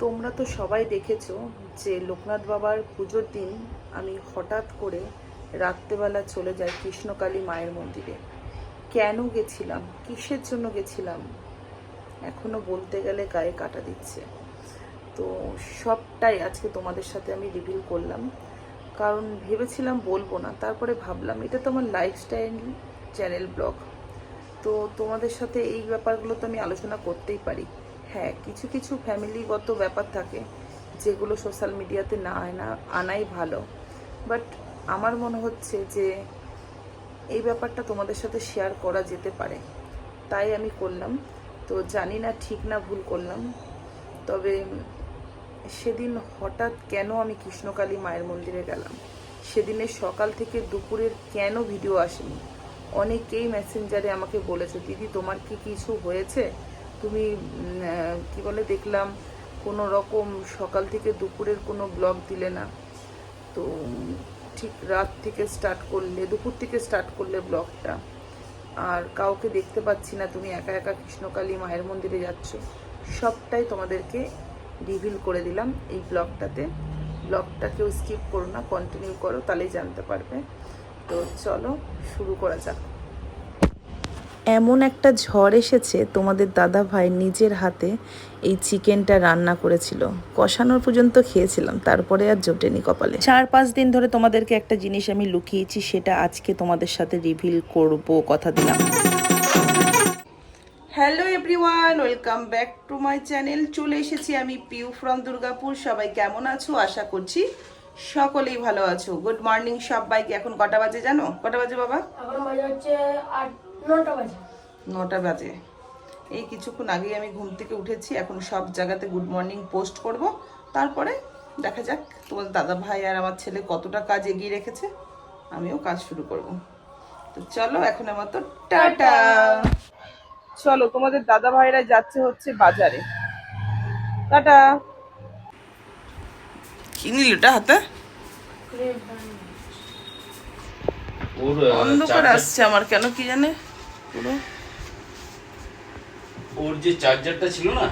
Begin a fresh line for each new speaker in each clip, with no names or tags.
তোমরা তো সবাই দেখেছ যে লোকনাথ বাবার পুজোর দিন আমি হঠাৎ করে রাত্রেবেলা চলে যাই কৃষ্ণকালী মায়ের মন্দিরে। কেন গেছিলাম? কিসের জন্য গেছিলাম? এখনও বলতে গেলে গায়ে কাটা দিচ্ছে। তো সবটাই আজকে তোমাদের সাথে আমি রিভিল করলাম। কারণ ভেবেছিলাম বলব না, তারপরে ভাবলাম এটা তো আমার লাইফস্টাইল চ্যানেল ব্লগ তো তোমাদের সাথে এই ব্যাপারগুলো তো আমি আলোচনা করতেই পারি। হ্যাঁ কিছু কিছু ফ্যামিলিগত ব্যাপার থাকে যেগুলো সোশ্যাল মিডিয়াতে না আনা, আনাই ভালো। বাট আমার মনে হচ্ছে যে এই ব্যাপারটা তোমাদের সাথে শেয়ার করা যেতে পারে। তাই আমি করলাম। তো জানি না ঠিক না ভুল করলাম। তবে সেদিন হঠাৎ কেন আমি কৃষ্ণকালী মায়ের মন্দিরে গেলাম? সেদিনের সকাল থেকে দুপুরের কেন ভিডিও আসেনি? অনেকেই মেসেঞ্জারে আমাকে বলেছে, দিদি, তোমার কি কিছু হয়েছে? তুমি কি বলে দেখলাম, কোনো রকম সকাল থেকে দুপুরের কোনো ব্লগ দিলে না। তো ঠিক রাত থেকে স্টার্ট করলে, দুপুর থেকে স্টার্ট করলে ব্লগটা। আর কাউকে দেখতে পাচ্ছি না, তুমি একা একা কৃষ্ণকালী মায়ের মন্দিরে যাচ্ছ। সবটাই তোমাদেরকে রিভিল করে দিলাম এই ব্লগটাতে। ব্লগটা কেউ স্কিপ করো না কন্টিনিউ করো, তাহলেই জানতে পারবে। তো চলো, শুরু করা যাক। এমন একটা ঝড় এসেছে তোমাদের দাদা ভাই নিজের হাতে এই চিকেনটা রান্না করেছিল। কষানোর পর্যন্ত খেয়েছিলাম তারপরে আর জোটেনি কপালে। চার পাঁচ দিন ধরে তোমাদেরকে একটা জিনিস আমি লুকিয়েছি সেটা আজকে তোমাদের সাথে রিভিল করব কথা দিলাম। Hello everyone welcome back to my channel চলে এসেছি আমি পিউ ফ্রম দুর্গাপুর সবাই কেমন আছো? আশা করছি সকলেই ভালো আছো। গুড মর্নিং সবাইকে। এখন কটা বাজে জানো? কটা বাজে বাবা?
এখন বাজে হচ্ছে আট নটা বাজে।
নটা বাজে। এই কিছুক্ষণ আগেই আমি ঘুম থেকে উঠেছি এখন সব জায়গাতে গুড মর্নিং পোস্ট করব। তারপরে দেখা যাক তোমাদের দাদা ভাই আর আমার ছেলে কতটা কাজ এগিয়ে রেখেছে আমিও কাজ শুরু করব। তো চলো এখন আমার তো টাটা। চলো তোমাদের দাদা ভাইরা যাচ্ছে হচ্ছে বাজারে। টাটা। কি নিল এটা হাতে?
ওর
অন্ধকার আসছে আমার কেন কি জানে? পুরো।
ওর যে চার্জারটা ছিল না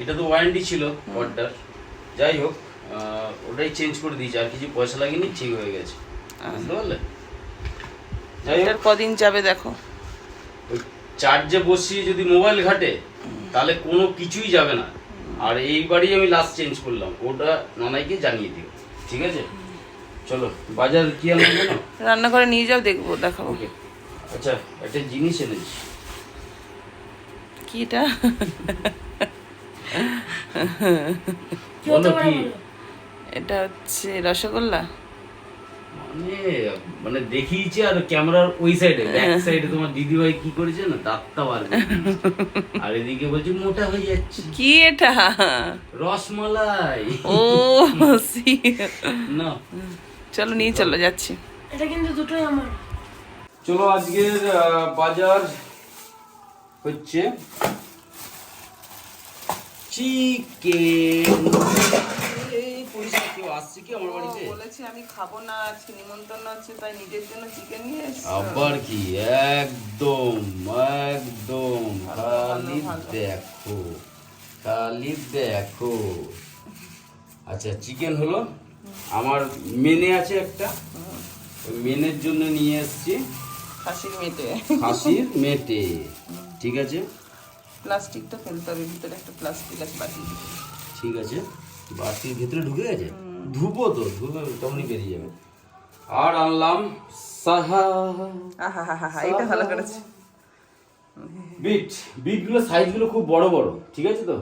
এটা তো ওয়ারেন্টি ছিল ওয়ারটার যাই হোক ওটাই চেঞ্জ করে দিয়েছে আর কিছু পয়সা লাগেনি ঠিক হয়ে গেছে। বুঝতে পারলে? যাই হোক।
কদিন যাবে দেখো।
চার্জে বসিয়ে যদি মোবাইল ঘাটে তাহলে কোনো কিছুই যাবে না। আর এইবারই আমি লাস্ট চেঞ্জ করলাম ওটা নানাইকে জানিয়ে দিও ঠিক আছে? চলো বাজার কি জানো
রান্না করে নিয়ে যাও দেখব দেখাবো।
ওকে। আচ্ছা একটা জিনিস এনেছি
কি এটা?
বলো কি?
এটা হচ্ছে রসগোল্লা?
মানে মানে দেখিয়েছে আর ক্যামেরার ওই সাইডে ব্যাক সাইডে তোমার দিদিভাই কি করেছে না দাঁতটা বার আর এদিকে বলছে মোটা হয়ে যাচ্ছে।
কি এটা?
রসমালাই।
ও সি-
না।
চলো নিয়ে চলো যাচ্ছি।
এটা কিন্তু দুটোই আমার।
চলো আজকের বাজার হচ্ছে চিকেন। আসছে কি আমার বাড়িতে?
বলেছি আমি খাব না আজকে নিমন্ত্রণ আছে তাই নিজের জন্য চিকেন নিয়ে এসছি।
আবার কি? একদম একদম। খালি দেখো খালি দেখো। আচ্ছা চিকেন হলো। আমার মেনে আছে একটা। মেনের জন্য নিয়ে এসেছি।
খাসির মেটে।
খাসির মেটে। ঠিক আছে?
প্লাস্টিকটা ফেলতে হবে ভিতরে একটা প্লাস্টিক আছে বাটি
ঠিক আছে। বাটির ভিতরে ঢুকে গেছে? ধুবো তো ধুবে তখনই বেরিয়ে যাবে। আর আনলাম সাহা।
এটা ভালো করেছে।
বিট বিটগুলো সাইজগুলো খুব বড় বড় ঠিক আছে তো?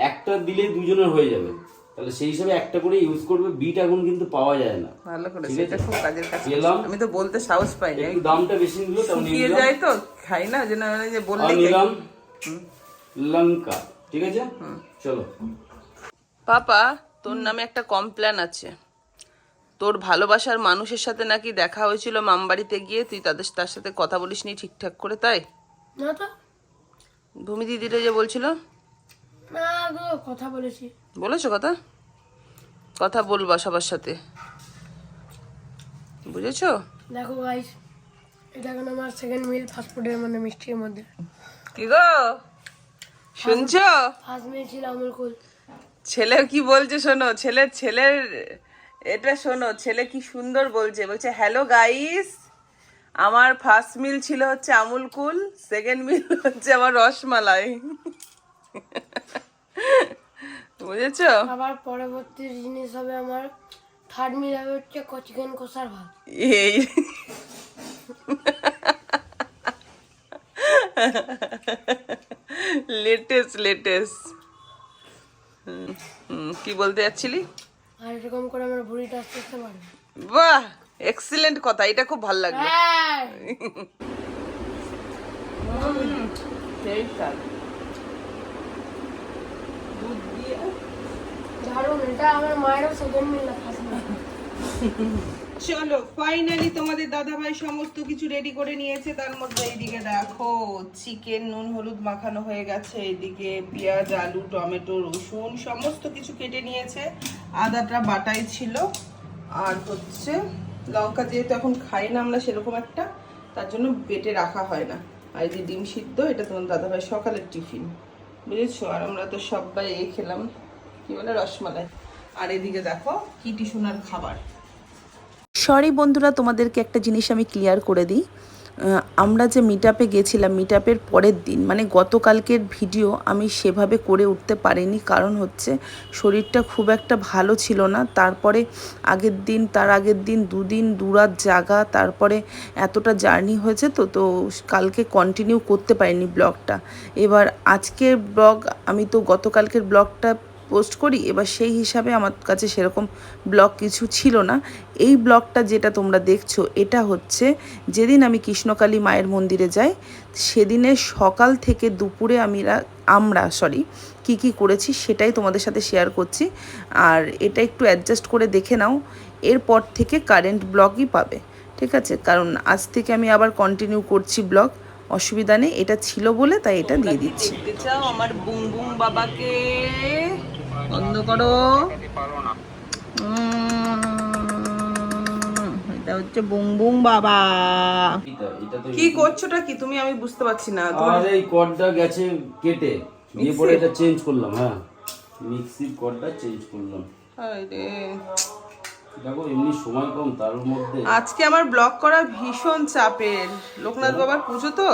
একটা দিলে দুজনের হয়ে যাবে। তাহলে সেই হিসাবে একটা করে ইউজ করবে বিট এখন কিন্তু পাওয়া যায় না।
ভালো
আছে।
এটা খুব কাজের কাছে
পেলাম।
আমি তো বলতে সাহস পাই না
একটু দামটা বেশি নিল তাও নিয়ে
যায় তো খাই না ওই জন্য মানে যে বললে
নিলাম লঙ্কা ঠিক আছে? চলো।
পাপা তোর নামে একটা কমপ্ল্যান আছে। তোর ভালোবাসার মানুষের সাথে নাকি দেখা হয়েছিল মামবাড়িতে গিয়ে তুই তাদের তার সাথে কথা বলিসনি ঠিকঠাক করে তাই?
না তো।
ভূমি দিদিটা যে বলছিল?
না গো কথা বলেছি।
বলেছ কথা? কথা বলবা সবার সাথে। বুঝেছ?
দেখো গাইস এটা এখন আমার সেকেন্ড মিল ফাস্টফুডের মানে মিষ্টির মধ্যে?
কি গো? শুনছো?
ফার্স্ট মিল ছিল আমুল কুল।
ছেলে কি বলছে শোনো? ছেলের ছেলের এটা শোনো ছেলে কি সুন্দর বলছে। বলছে হ্যালো গাইস আমার ফার্স্ট মিল ছিল হচ্ছে আমুল কুল সেকেন্ড মিল হচ্ছে আমার রসমালাই। বুঝেছ
আবার পরবর্তী জিনিস হবে আমার থার্ড মিল হবে হচ্ছে চিকেন কষার ভাত
এই লেটেস্ট লেটেস্ট কি বলতে যাচ্ছিলি
আর এরকম করে আমার ভুড়িটা আস্তে আস্তে বাড়বে
বাহ এক্সিলেন্ট কথা এটা খুব ভালো লাগল
হ্যাঁ
সেই চলো ফাইনালি তোমাদের দাদাভাই সমস্ত কিছু রেডি করে নিয়েছে, তার মধ্যে এইদিকে দেখো চিকেন নুন, হলুদ মাখানো হয়ে গেছে এদিকে পেঁয়াজ, আলু, টমেটো, রসুন, সমস্ত কিছু কেটে নিয়েছে। আদাটা বাটাই ছিল, আর হচ্ছে লঙ্কা যেহেতু এখন খাই না আমরা সেরকম একটা, তার জন্য বেটে রাখা হয় না। আর এই যে ডিম সিদ্ধ, এটা তোমার দাদাভাই সকালের টিফিন, বুঝেছ? আর আমরা তো সবাই এই খেলাম। কি বলে, রসমালাই। আর এদিকে দেখো, কি টিসুনার খাবার।
সরি বন্ধুরা, তোমাদেরকে একটা জিনিস আমি ক্লিয়ার করে দিই। আমরা যে মিট আপে গেছিলাম মিট আপের পরের দিন মানে গতকালকের ভিডিও আমি সেভাবে করে উঠতে পারিনি। কারণ হচ্ছে, শরীরটা খুব একটা ভালো ছিল না। তারপরে আগের দিন, তার আগের দিন দুদিন, দুরাত জাগা, তারপরে এতটা জার্নি হয়েছে তো তো কালকে কন্টিনিউ করতে পারিনি ব্লগটা এবার আজকের ব্লগ আমি তো গতকালকের ব্লগটা পোস্ট করি এবার সেই হিসাবে আমার কাছে সেরকম ব্লগ কিছু ছিল না। এই ব্লগটা যেটা তোমরা দেখছ এটা হচ্ছে যেদিন আমি কৃষ্ণকালী মায়ের মন্দিরে যাই সেদিনে সকাল থেকে দুপুরে আমি আমরা সরি কি কি করেছি সেটাই তোমাদের সাথে শেয়ার করছি। আর এটা একটু অ্যাডজাস্ট করে দেখে নাও এরপর থেকে কারেন্ট ব্লগই পাবে ঠিক আছে? কারণ আজ থেকে আমি আবার কন্টিনিউ করছি ব্লগ অসুবিধা নেই এটা ছিল বলে তাই এটা দিয়ে দিচ্ছি।
আমার বুম বুম বাবাকে? বন্ধ করো। এটা হচ্ছে বুম বুম বাবা। কি করছোটা কি? তুমি আমি বুঝতে পারছি না। তোমার
আর এই কর্ডটা গেছে কেটে। পরে এটা চেঞ্জ করলাম হ্যাঁ। মিক্সির কর্ডটা চেঞ্জ করলাম।
আরে,
দেখো এমনি সময় কম তার মধ্যে।
আজকে আমার ব্লগ করা ভীষণ চাপের। লোকনাথ বাবার পুজো তো?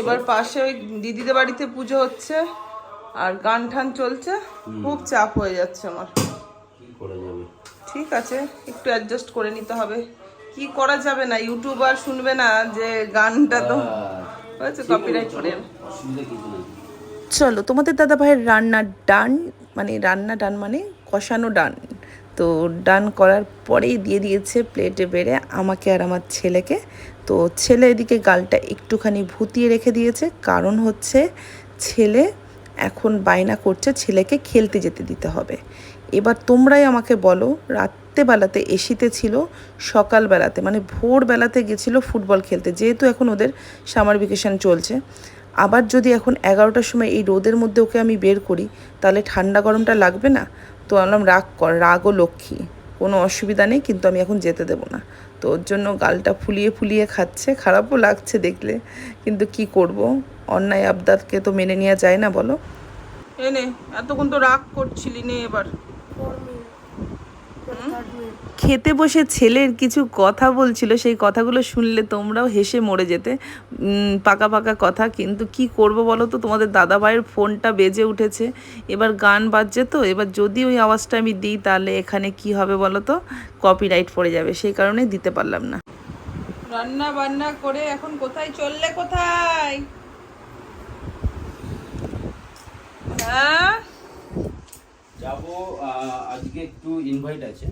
এবার পাশে ওই দিদিদের বাড়িতে পুজো হচ্ছে। আর গান ঠান চলছে খুব চাপ হয়ে যাচ্ছে আমার।
কি যাবে?
ঠিক আছে একটু অ্যাডজাস্ট করে নিতে হবে। কি করা যাবে না ইউটিউব আর শুনবে না যে গানটা তো। হয়েছে কপিরাইট করে
চলো তোমাদের দাদা ভাইয়ের রান্না ডান মানে রান্না ডান মানে কষানো ডান। তো ডান করার পরেই দিয়ে দিয়েছে প্লেটে বেড়ে আমাকে আর আমার ছেলেকে। তো ছেলে এদিকে গালটা একটুখানি ভুতিয়ে রেখে দিয়েছে। কারণ হচ্ছে ছেলে এখন বায়না করছে ছেলেকে খেলতে যেতে দিতে হবে। এবার তোমরাই আমাকে বলো, রাত্রেবেলাতে এসিতে ছিল, সকালবেলাতে মানে ভোরবেলাতে গেছিল ফুটবল খেলতে, যেহেতু এখন ওদের সামার ভেকেশন চলছে। আবার যদি এখন এগারোটার সময় এই রোদের মধ্যে ওকে আমি বের করি, তাহলে ঠান্ডা গরমটা লাগবে না? তো বললাম, রাগ কর রাগও লক্ষ্মী, কোনো অসুবিধা নেই, কিন্তু আমি এখন যেতে দেবো না। তো ওর জন্য গালটা ফুলিয়ে ফুলিয়ে খাচ্ছে। খারাপও লাগছে দেখলে। কিন্তু কি করব? অন্যায় আবদারকে তো মেনে নেওয়া যায় না বলো।
এনে এতক্ষণ তো রাগ করছিলি নে এবার
ফোর মিল থার্ড মিল
খেতে বসে ছেলের কিছু কথা বলছিল, সেই কথাগুলো শুনলে তোমরাও হেসে মরে যেতে। পাকা পাকা কথা, কিন্তু কি করব বলো তো? তোমাদের দাদা ভাইয়ের ফোনটা বেজে উঠেছে। এবার গান বাজছে তো, এবার যদি ওই আওয়াজটা আমি দিই, তাহলে এখানে কি হবে বলো তো? কপিরাইট পড়ে যাবে, সেই কারণে দিতে পারলাম না।
রান্না বান্না করে এখন কোথায় চললে কোথায়? হ্যাঁ?
যাব আজকে একটু ইনভাইট আছে।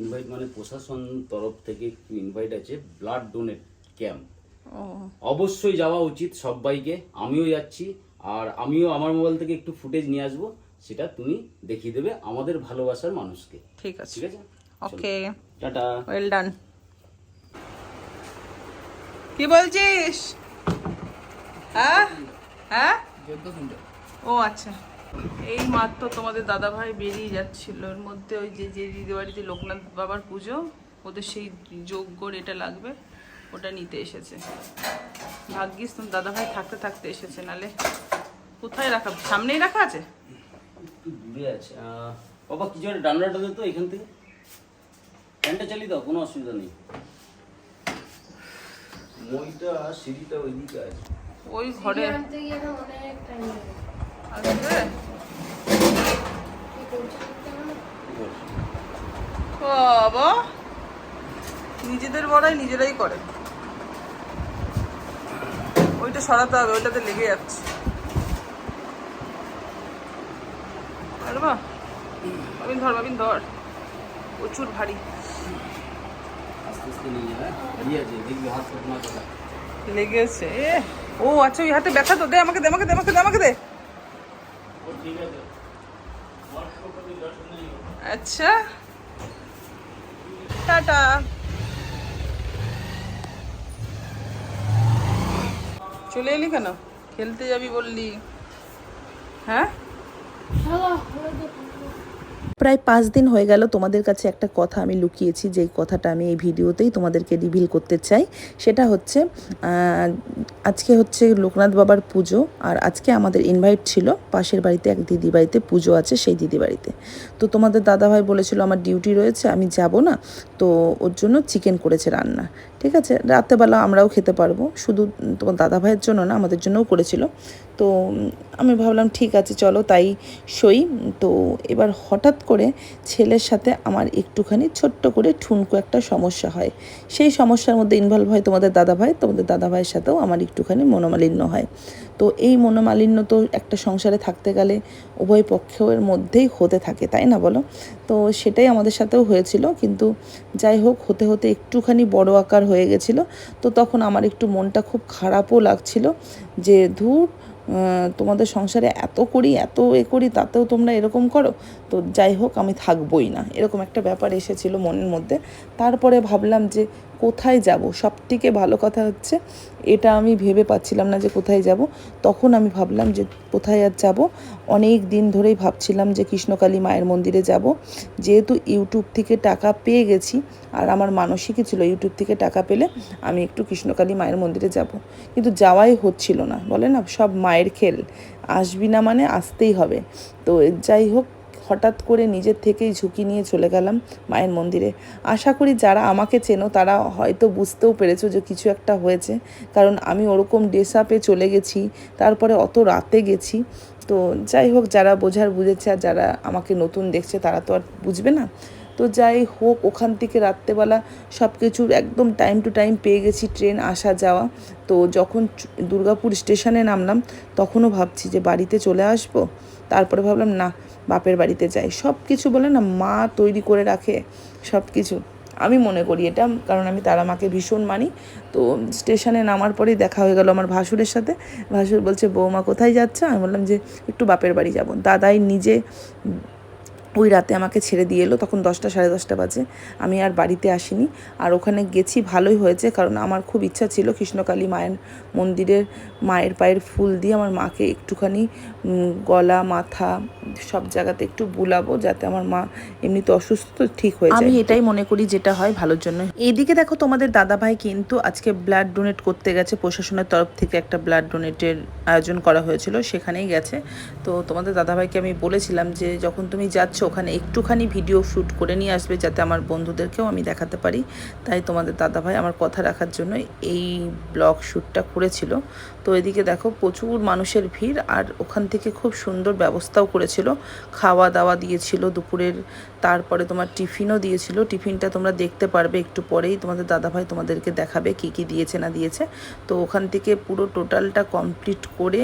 ইনভাইট মানে প্রশাসন তরফ থেকে একটু ইনভাইট আছে ব্লাড ডোনেট ক্যাম্প অবশ্যই যাওয়া উচিত সবাইকে আমিও যাচ্ছি আর আমিও আমার মোবাইল থেকে একটু ফুটেজ নিয়ে আসব সেটা তুমি দেখিয়ে দেবে আমাদের ভালোবাসার মানুষকে।
ঠিক আছে।
ঠিক আছে?
ওকে।
টাটা।
ওয়েল ডান কি বলছিস? হ্যাঁ? হ্যাঁ? ও আচ্ছা। এই মাত্র তোমাদের দাদা ভাই বেরিয়ে যাচ্ছিল। এর মধ্যে ওই যে যে দিদি বাড়িতে লোকনাথ বাবার পুজো ওদের সেই যজ্ঞর এটা লাগবে ওটা নিতে এসেছে। ভাগ্যিস তোমার দাদা ভাই থাকতে থাকতে এসেছে নালে কোথায় রাখা সামনেই রাখা আছে?
একটু দূরে আছে। বাবা কিছু একটা ডান্ডাটা দে তো এখান থেকে? ফ্যানটা চালিয়ে দাও কোনো অসুবিধা নেই। মইটা সিঁড়িটা ওইদিকে আছে।
ওই ঘরে।
আনতে গিয়ে এখন অনেক টাইম লাগে
আসবে
কি করছে করতে হবে না?
ঠিক আছে।
বাবা। নিজেদের বড়াই নিজেরাই করে। ওইটা সরাতে হবে, ওইটাতে লেগে যাচ্ছে। ধর বাবিন ধর। প্রচুর ভারী। লেগেছে। ও আচ্ছা ওই হাতে ব্যথা তো, দে আমাকে দে আমাকে দে আমাকে দে আমাকে দে।
ঠিক আছে
আচ্ছা। টাটা। চলে এলি কেন? খেলতে যাবি বললি। হ্যাঁ।
প্রায় পাঁচ দিন হয়ে গেল তোমাদের কাছে একটা কথা আমি লুকিয়েছি যেই কথাটা আমি এই ভিডিওতেই তোমাদেরকে রিভিল করতে চাই। সেটা হচ্ছে আজকে হচ্ছে লোকনাথ বাবার পুজো, আর আজকে আমাদের ইনভাইট ছিল পাশের বাড়িতে এক দিদি বাড়িতে পুজো আছে সেই দিদি বাড়িতে তো তোমাদের দাদাভাই বলেছিল, আমার ডিউটি রয়েছে, আমি যাব না। তো ওর জন্য চিকেন করেছে রান্না। ঠিক আছে? রাত্রেবেলা আমরাও খেতে পারব। শুধু তোমার দাদা ভাইয়ের জন্য না, আমাদের জন্যও করেছিল। তো আমি ভাবলাম, ঠিক আছে, চলো, তাই সই তো এবার হঠাৎ করে ছেলের সাথে আমার একটুখানি ছোট্ট করে ঠুনকু একটা সমস্যা হয়। সেই সমস্যার মধ্যে ইনভলভ হয় তোমাদের দাদা ভাই। তোমাদের দাদা ভাইয়ের সাথেও আমার একটুখানি মনোমালিন্য হয়। তো এই মনোমালিন্য তো একটা সংসারে থাকতে গেলে উভয় পক্ষের মধ্যেই হতে থাকে, তাই না বলো? তো সেটাই আমাদের সাথেও হয়েছিল, কিন্তু যাই হোক, হতে হতে একটুখানি বড় আকার হয়ে গেছিল। তো তখন আমার একটু মনটা খুব খারাপও লাগছিল যে, ধূর তোমাদের সংসারে এত করি, এত এ করি, তাতেও তোমরা এরকম করো? তো যাই হোক, আমি থাকবই না, এরকম একটা ব্যাপার এসেছিল মনের মধ্যে। তারপরে ভাবলাম যে কোথায় যাব? সব থেকে ভালো কথা হচ্ছে, এটা আমি ভেবে পাচ্ছিলাম না যে কোথায় যাব। তখন আমি ভাবলাম যে কোথায় আর যাব? অনেক দিন ধরেই ভাবছিলাম যে কৃষ্ণকালী মায়ের মন্দিরে যাব। যেহেতু ইউটিউব থেকে টাকা পেয়ে গেছি, আর আমার মানসিকই ছিল ইউটিউব থেকে টাকা পেলে আমি একটু কৃষ্ণকালী মায়ের মন্দিরে যাব। কিন্তু যাওয়াই হচ্ছিল না, বলে না? সব মায়ের খেল। আসবি না মানে আসতেই হবে। তো যাই হোক হঠাৎ করে নিজের থেকেই ঝুঁকি নিয়ে চলে গেলাম মায়ের মন্দিরে। আশা করি যারা আমাকে চেনো তারা হয়তো বুঝতেও পেরেছ যে কিছু একটা হয়েছে, কারণ আমি ওরকম ড্রেস আপে চলে গেছি, তারপরে অত রাতে গেছি। তো যাই হোক, যারা বোঝার বুঝেছে আর যারা আমাকে নতুন দেখছে তারা তো আর বুঝবে না। তো যাই হোক, ওখান থেকে রাত্রেবেলা সব কিছুর একদম টাইম টু টাইম পেয়ে গেছি ট্রেন আসা, যাওয়া। তো যখন দুর্গাপুর স্টেশনে নামলাম, তখনও ভাবছি যে বাড়িতে চলে আসব। তারপরে ভাবলাম, না, বাপের বাড়িতে যাই। সব কিছু বলে না, মা তৈরি করে রাখে সব কিছু আমি মনে করি এটা, কারণ আমি তারা মাকে ভীষণ মানি। তো স্টেশনে নামার পরেই দেখা হয়ে গেল আমার ভাসুরের সাথে। ভাসুর বলছে, বৌমা, কোথায় যাচ্ছে? আমি বললাম যে, একটু বাপের বাড়ি যাব। দাদাই নিজে ওই রাতে আমাকে ছেড়ে দিয়ে এলো, তখন দশটা সাড়ে দশটা বাজে। আমি আর বাড়িতে আসিনি। আর ওখানে গেছি, ভালোই হয়েছে, কারণ আমার খুব ইচ্ছা ছিল কৃষ্ণকালী মায়ের মন্দিরের মায়ের পায়ের ফুল দিয়ে আমার মাকে একটুখানি গলা, মাথা সব জায়গাতে একটু বুলাবো, যাতে আমার মা এমনিতে অসুস্থ, তো ঠিক হয়ে যায়। আমি এটাই মনে করি যেটা হয় ভালোর জন্য। এইদিকে দেখো তোমাদের দাদাভাই কিন্তু আজকে ব্লাড ডোনেট করতে গেছে, প্রশাসনের তরফ থেকে একটা ব্লাড ডোনেটের আয়োজন করা হয়েছিল, সেখানেই গেছে। তো তোমাদের দাদাভাইকে আমি বলেছিলাম যে, যখন তুমি যাচ্ছ ওখানে একটুখানি ভিডিও শ্যুট করে নিয়ে আসবে যাতে আমার বন্ধুদেরকেও আমি দেখাতে পারি। তাই তোমাদের দাদাভাই আমার কথা রাখার জন্য এই ব্লগ শ্যুটটা করেছিল। তো এদিকে দেখো, প্রচুর মানুষের ভিড় আর ওখান থেকে খুব সুন্দর ব্যবস্থাও করেছিল। খাওয়া দাওয়া দিয়েছিল দুপুরের, তারপরে তোমার টিফিনও দিয়েছিল। টিফিনটা তোমরা দেখতে পারবে একটু পরেই। তোমাদের দাদাভাই তোমাদেরকে দেখাবে কি কি দিয়েছে না দিয়েছে। তো ওখান থেকে পুরো টোটালটা কমপ্লিট করে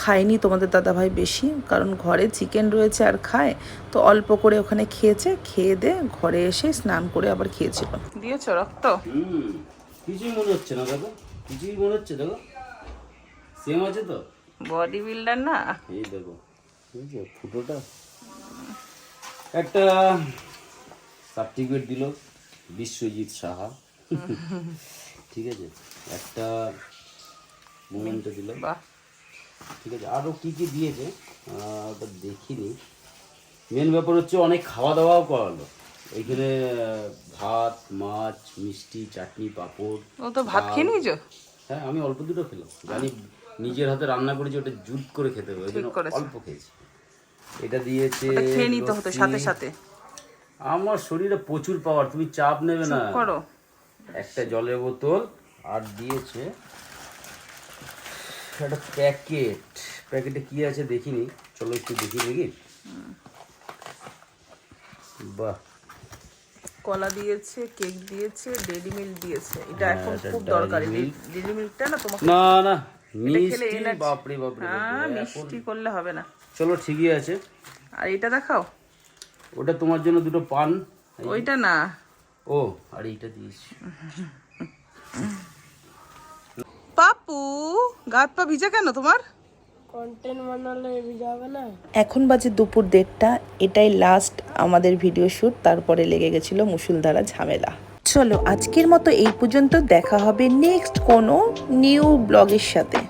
খায়নি তোমাদের দাদাভাই বেশি কারণ ঘরে চিকেন রয়েছে আর খায় তো অল্প করে ওখানে খেয়েছে খেয়ে দে ঘরে এসে স্নান করে আবার খেয়েছিল।
দিয়েছ রক্ত?
হুম কিছুই মনে হচ্ছে না দেখো কিছুই মনে হচ্ছে দেখো। সেম আছে তো?
বডি বিল্ডার না?
এই দেখো ফুটোটা। একটা সার্টিফিকেট দিল বিশ্বজিৎ সাহা। ঠিক আছে একটা মোমেন্টো দিল।
বাহ।
ঠিক আছে। আরও কী কী দিয়েছে? ওটা দেখিনি। মেন ব্যাপার হচ্ছে অনেক খাওয়া দাওয়াও করালো। এখানে ভাত মাছ মিষ্টি চাটনি পাঁপড়
ও তো ভাত খেয়ে নিয়েছো?
হ্যাঁ আমি অল্প দুটো খেলাম। জানি নিজের হাতে রান্না করেছি ওটা জুট করে খেতে হবে। অল্প খেয়েছি। এটা দিয়েছে
খেয়ে নিতে হতো সাথে সাথে।
আমার শরীরে প্রচুর পাওয়ার তুমি চাপ নেবে না।
করো।
একটা জলের বোতল আর দিয়েছে একটা প্যাকেট। প্যাকেটে কি আছে দেখিনি। চলো একটু দেখি দেখি। বাহ।
কলা দিয়েছে কেক দিয়েছে ডেরি মিল্ক দিয়েছে। এটা
হ্যাঁ,
এখন খুব দরকারি। ডেরি মিল্কটা না তোমাকে
না না মিষ্টি বাপরে বাপরে
হ্যাঁ মিষ্টি করলে হবে না।
চলো ঠিকই আছে।
আর এটা দেখাও।
ওটা তোমার জন্য দুটো পান।
ওইটা না।
ও আর এইটা দিয়েছি।
পাপু গাত পা ভিজা কেন তোমার?
এখন বাজে দুপুর দেড়টা এটাই লাস্ট আমাদের ভিডিও শ্যুট তারপরে লেগে গেছিল মুসুলধারা ঝামেলা। চলো আজকের মতো এই পর্যন্ত দেখা হবে নেক্সট কোনো নিউ ব্লগের সাথে।